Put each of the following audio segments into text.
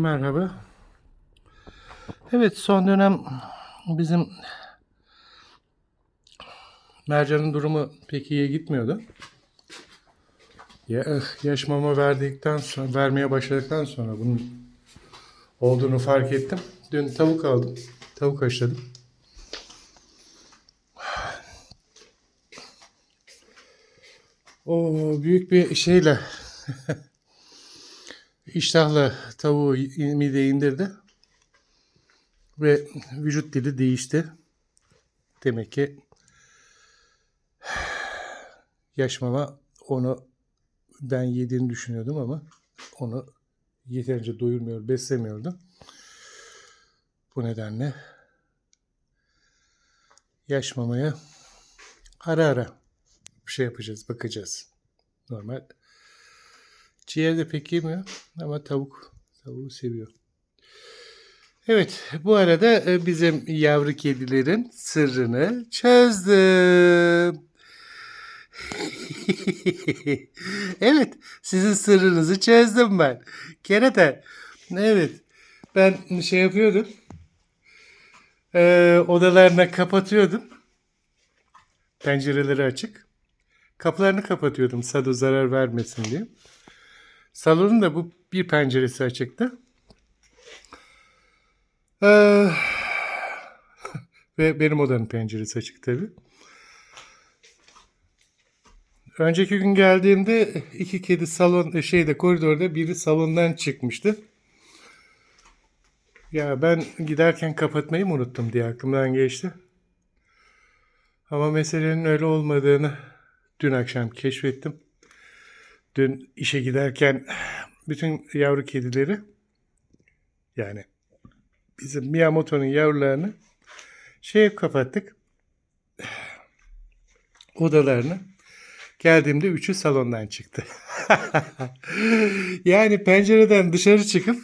Merhaba. Evet son dönem bizim Mercan'ın durumu pek iyiye gitmiyordu. Ya, eh, yaş mama verdikten sonra, vermeye başladıktan sonra bunun olduğunu fark ettim. Dün tavuk aldım. Tavuk haşladım. O büyük bir şeyle iştahla tavuğu mideye indirdi. Ve vücut dili değişti. Demek ki yaş mama onu ben yediğini düşünüyordum ama onu yeterince doyurmuyor, beslemiyordu. Bu nedenle yaş mamaya ara ara bir şey yapacağız, bakacağız. Normal Ciğer de pek yemiyor ama tavuk tavuğu seviyor. Evet, bu arada e, bizim yavru kedilerin sırrını çözdüm. evet, sizin sırrınızı çözdüm ben. Kerata. Evet, ben şey yapıyordum. Ee, odalarına kapatıyordum. Pencereleri açık. Kapılarını kapatıyordum Sado zarar vermesin diye. Salonun da bu bir penceresi açıktı. Ee, ve benim odanın penceresi açık tabi. Önceki gün geldiğimde iki kedi salon şeyde koridorda biri salondan çıkmıştı. Ya ben giderken kapatmayı mı unuttum diye aklımdan geçti. Ama meselenin öyle olmadığını dün akşam keşfettim. Dün işe giderken bütün yavru kedileri yani bizim Miyamoto'nun yavrularını şey kapattık. Odalarını. Geldiğimde üçü salondan çıktı. yani pencereden dışarı çıkıp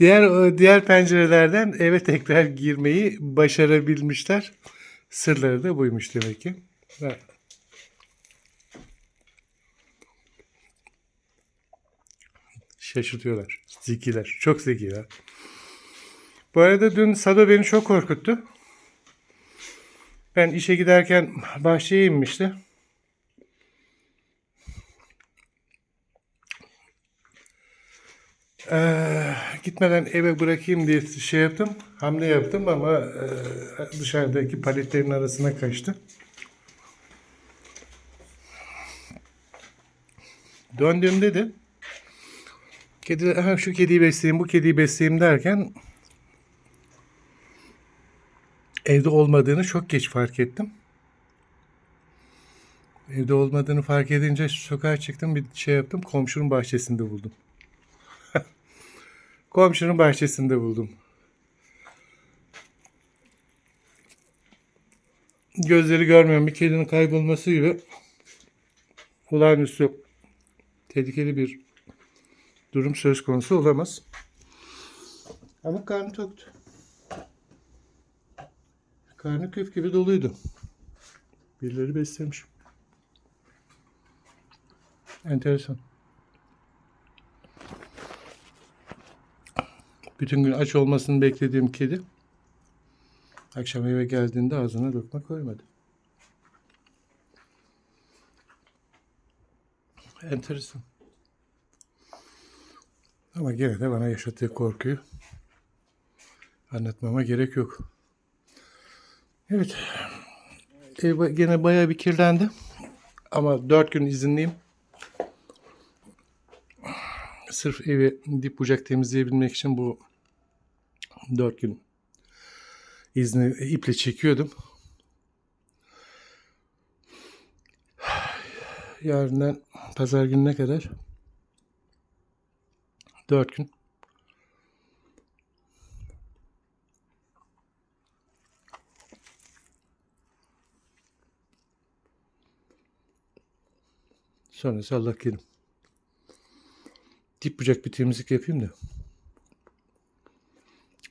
diğer diğer pencerelerden eve tekrar girmeyi başarabilmişler. Sırları da buymuş demek ki. Evet. Şaşırtıyorlar. Zekiler. Çok zekiler. Bu arada dün Sado beni çok korkuttu. Ben işe giderken bahçeye inmişti. Ee, gitmeden eve bırakayım diye şey yaptım. Hamle yaptım ama e, dışarıdaki paletlerin arasına kaçtı. Döndüğümde de Kedi, ha, şu kediyi besleyeyim, bu kediyi besleyeyim derken evde olmadığını çok geç fark ettim. Evde olmadığını fark edince sokağa çıktım bir şey yaptım. Komşunun bahçesinde buldum. Komşunun bahçesinde buldum. Gözleri görmeyen bir kedinin kaybolması gibi olağanüstü tehlikeli bir durum söz konusu olamaz. Ama karnı toktu. Karnı küf gibi doluydu. Birileri beslemiş. Enteresan. Bütün gün aç olmasını beklediğim kedi akşam eve geldiğinde ağzına lokma koymadı. Enteresan. Ama gene de bana yaşattığı korkuyu anlatmama gerek yok. Evet. Ev gene bayağı bir kirlendi. Ama dört gün izinliyim. Sırf evi dip bucak temizleyebilmek için bu dört gün izni iple çekiyordum. Yarından pazar gününe kadar 4 gün. Sonrası Allah kerim. Dip bucak bir temizlik yapayım da.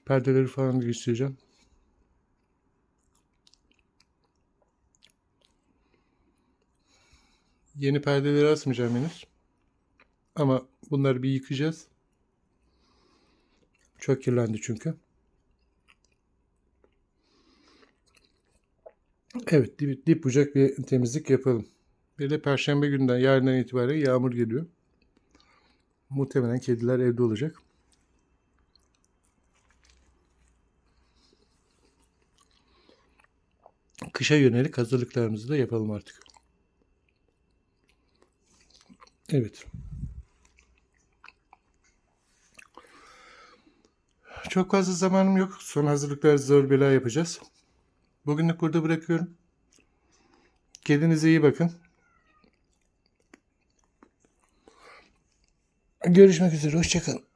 Perdeleri falan göstereceğim. Yeni perdeleri asmayacağım henüz. Ama bunları bir yıkayacağız. Çok kirlendi çünkü. Evet dip, dip bucak bir temizlik yapalım. Bir de perşembe günden yarından itibaren yağmur geliyor. Muhtemelen kediler evde olacak. Kışa yönelik hazırlıklarımızı da yapalım artık. Evet. Çok fazla zamanım yok. Son hazırlıkları zor bela yapacağız. Bugünlük burada bırakıyorum. Kendinize iyi bakın. Görüşmek üzere. Hoşçakalın.